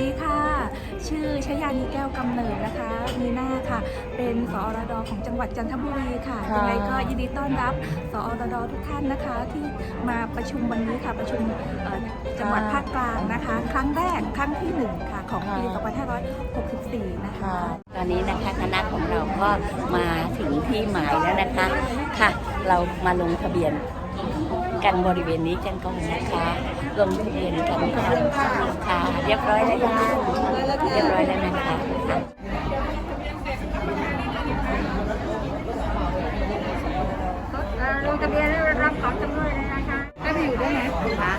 ดีค่ะ ชื่อชยานีแก้วกำเนิดนะคะ มีหน้าค่ะ เป็นสอรดของจังหวัดจันทบุรีค่ะค่ะ ยังไงก็ยินดีต้อนรับสอรดทุกท่านนะคะ ที่มาประชุมวันนี้ค่ะ ประชุมเอ่อจังหวัดภาคกลางนะคะ ครั้งแรกครั้งที่หนึ่งค่ะ ของปี 2564 นะคะค่ะตอนนี้นะคะคณะของเราก็มาถึงที่หมายแล้วนะคะค่ะ เรามาลงทะเบียน กันบริเวณนี้กันก่อนนะคะลงทะเบียนกันก่อนค่ะเรียบร้อยแล้วยังเรียบร้อยแล้วนะคะค่ะ ลงทะเบียนรับของจำนวนเลยนะคะได้ไปอยู่ด้วยไหมคะ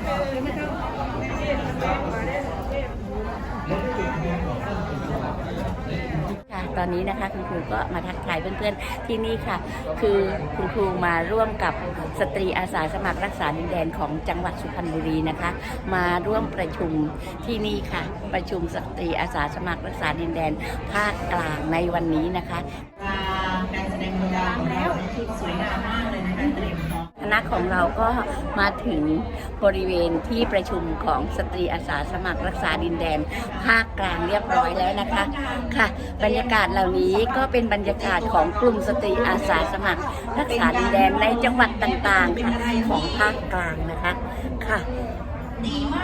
ค่ะ ตอนนี้นะคะคุณครูก็มาทักทายเพื่อนๆที่นี่ค่ะ คือคุณครูมาร่วมกับสตรีอาสาสมัครรักษาดินแดนของจังหวัดสุพรรณบุรีนะคะ มาร่วมประชุมที่นี่ค่ะ ประชุมสตรีอาสาสมัครรักษาดินแดนภาคกลางในวันนี้นะคะการแสดงโบราณแล้วที่สวยงาม พร้อมคณะของเราก็มาถึงบริเวณที่ประชุมของสตรีอาสาสมัครรักษาดินแดนภาคกลางเรียบร้อยแล้วนะคะค่ะ บรรยากาศเหล่านี้ก็เป็นบรรยากาศของกลุ่มสตรีอาสาสมัคร รักษาดินแดนในจังหวัดต่างๆค่ะของภาคกลางนะคะค่ะ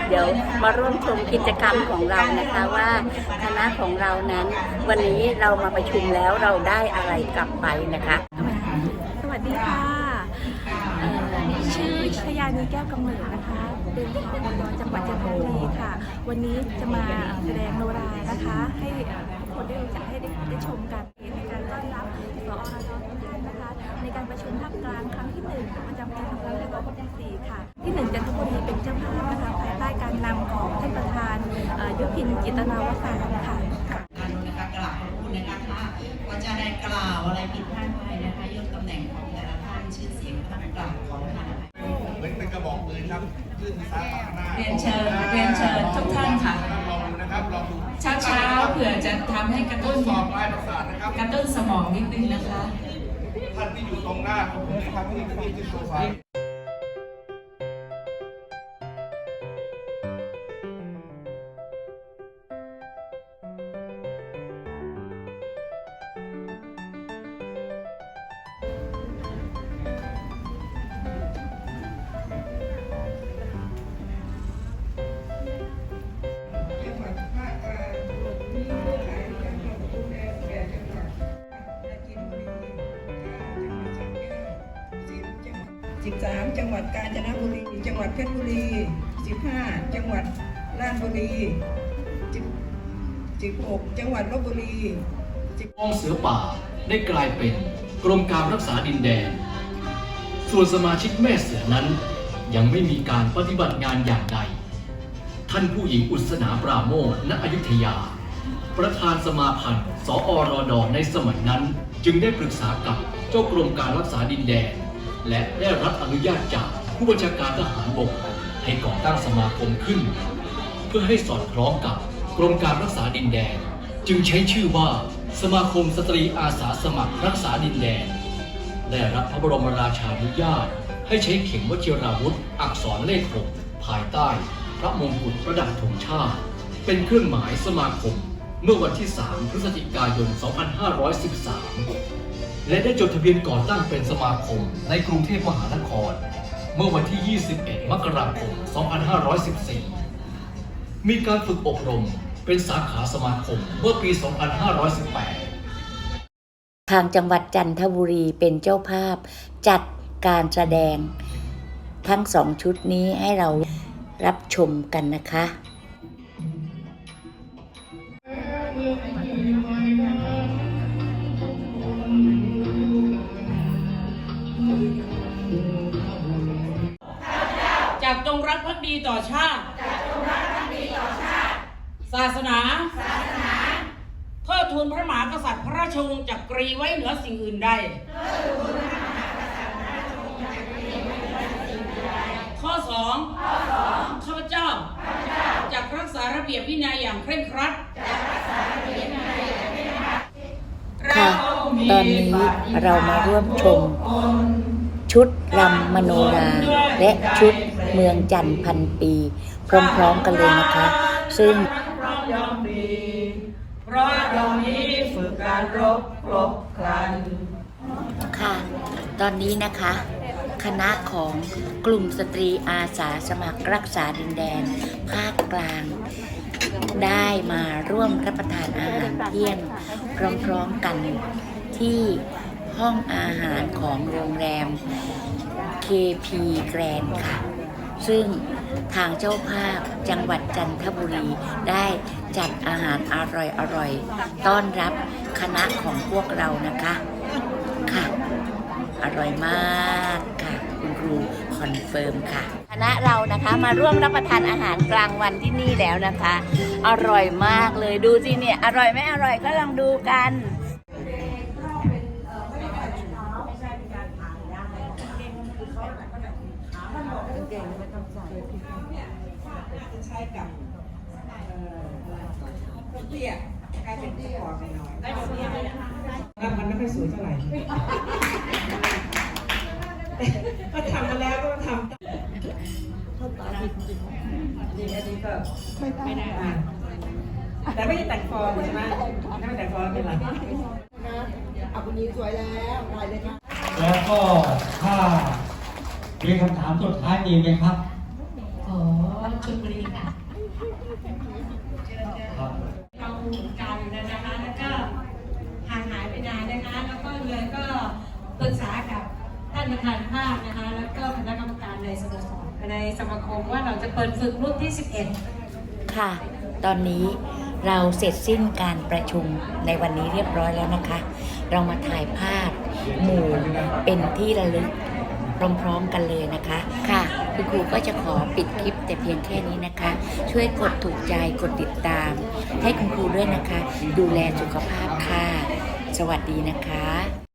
เดี๋ยวมาร่วมชมกิจกรรมของเรานะคะว่าคณะของเรานั้น วันนี้เรามาประชุมแล้วเราได้อะไรกลับไปนะคะ สวัสดีค่ะานีแก้วกำเนิดนะคะเป็นสอรจังหวัดจันทบุรีค่ะ วันนี้จะมาแสดงโนรานะคะ ให้ทุกคนได้รู้จักให้ได้ได้ชมกันในการต้อนรับสอรทุกท่านนะคะ ในการประชุมภาคกลางครั้งที่หนึ่งประจำปี2564ค่ะ ที่หนึ่งจันทบุรีเป็นเจ้าภาพนะคะภายใต้การนำของท่านประธานยุพินจิตนาวสารค่ะการนะคะกล่าวขอบคุณนะคะถ้าว่าจะได้กล่าวอะไรผิดพลาดไปนะคะยกตำแหน่งของแต่ละท่านชื่อเสียงท่านกล่าว เป็นกระบอกปืนครับยื่นซ้ายขวาข้างหน้าเรียนเชิญเรียนเชิญทุกท่านค่ะลองดูนะครับลองดูเช้าเช้าๆเผื่อจะทำให้กระทตุ้ดนสอบลายประสาทนะครับกระตุ้นสมองนิดนึงนะคะ ท่านที่อยู่ตรงหน้าของผมนะครับที่ที่ที่โซฟา 13 จังหวัดกาญจนบุรี จังหวัดเพชรบุรี 15 จังหวัดราชบุรี 16 จังหวัดลบบุรีกองเสือป่าได้กลายเป็นกรมการรักษาดินแดน ส่วนสมาชิกแม่เสือนั้น ยังไม่มีการปฏิบัติงานอย่างใด ท่านผู้หญิงอุศนาปราโมทณอยุธยา ประธานสมาพันธ์ สอรดในสมัยนั้น จึงได้ปรึกษากับเจ้ากรมการรักษาดินแดน และได้รับอนุญาตจากผู้บัญชาการทหารบกให้ก่อตั้งสมาคมขึ้น เพื่อให้สอดคล้องกับกรมการรักษาดินแดน จึงใช้ชื่อว่าสมาคมสตรีอาสาสมัครรักษาดินแดน ได้รับพระบรมราชานุญาต ให้ใช้เข็มวชิราวุธ อักษรเลขหกภายใต้ พระมงกุฎประดับธงชาติ เป็นเครื่องหมายสมาคมเมื่อวันที่ 3 พฤศจิกายน 2513 และได้จดทะเบียนก่อตั้งเป็นสมาคมในกรุงเทพมหานคร เมื่อวันที่ 21 มกราคม 2514 มีการฝึกอบรมเป็นสาขาสมาคมเมื่อปี 2518 ทางจังหวัดจันทบุรีเป็นเจ้าภาพ จัดการแสดงทั้งสองชุดนี้ให้เรารับชมกันนะคะ จากจงรักภักดีต่อชาติศาสนาเทิดทูนพระมหากษัตริย์พระราชวงศ์จักรีไว้เหนือสิ่งอื่นใดข้อสองข้าพเจ้าจะรักษาระเบียบวินัยอย่างเคร่งครัดค่ะตอนนี้เรามาร่วมชม ชุดรำมโนราและชุด เมืองจันทร์พันปี พร้อมๆกันเลยนะคะ ซึ่งพร้อมย่อมดีเพราะเรานี้ฝึกการรบครบครันค่ะ ตอนนี้นะคะ คณะของกลุ่มสตรีอาสาสมัครรักษาดินแดน ภาคกลาง ได้มาร่วมรับประทานอาหารเที่ยงพร้อมๆกันที่ห้องอาหารของโรงแรม KP Grand ค่ะ ซึ่งทางเจ้าภาพจังหวัดจันทบุรีได้จัดอาหารอร่อยๆต้อนรับคณะของพวกเรานะคะค่ะอร่อยมากค่ะคุณครูคอนเฟิร์มค่ะคณะเรานะคะมาร่วมรับประทานอาหารกลางวันที่นี่แล้วนะคะ อร่อยมากเลยดูสิเนี่ยอร่อยไม่อร่อยก็ลองดูกันเก่ง ใช้กับเอ่อเตี้ยกลายเป็นเตี้ยออกไปหน่อยแล้วมันไม่ค่อยสวยเท่าไหร่ ก็ทำมาแล้วก็ทำดีอันนี้ก็ไม่ได้อะแต่ไม่ได้แต่งฟอร์มใช่ไหมถ้าไม่แต่งฟอร์มเป็นไรเอาคนนี้สวยแล้วไปเลยค่ะแล้วก็ถ้ามีคำถามสุดท้ายมีไหมครับอ๋อ ชลบุรีค่ะครับเรากันนะคะ แล้วก็ห่างหายไปนานนะคะ แล้วก็เลยก็ปรึกษากับท่านประธานภาคนะคะ แล้วก็คณะกรรมการในสโมสรในสมาคมว่าเราจะเปิดฝึกรุ่นที่ 11 ค่ะ ตอนนี้เราเสร็จสิ้นการประชุมในวันนี้เรียบร้อยแล้วนะคะ เรามาถ่ายภาพหมู่เป็นที่ระลึก พร้อมๆกันเลยนะคะ ค่ะ คุณครูก็จะขอปิดคลิปแต่เพียงแค่นี้นะคะ ช่วยกดถูกใจกดติดตาม ให้คุณครูด้วยนะคะ ดูแลสุขภาพค่ะ สวัสดีนะคะ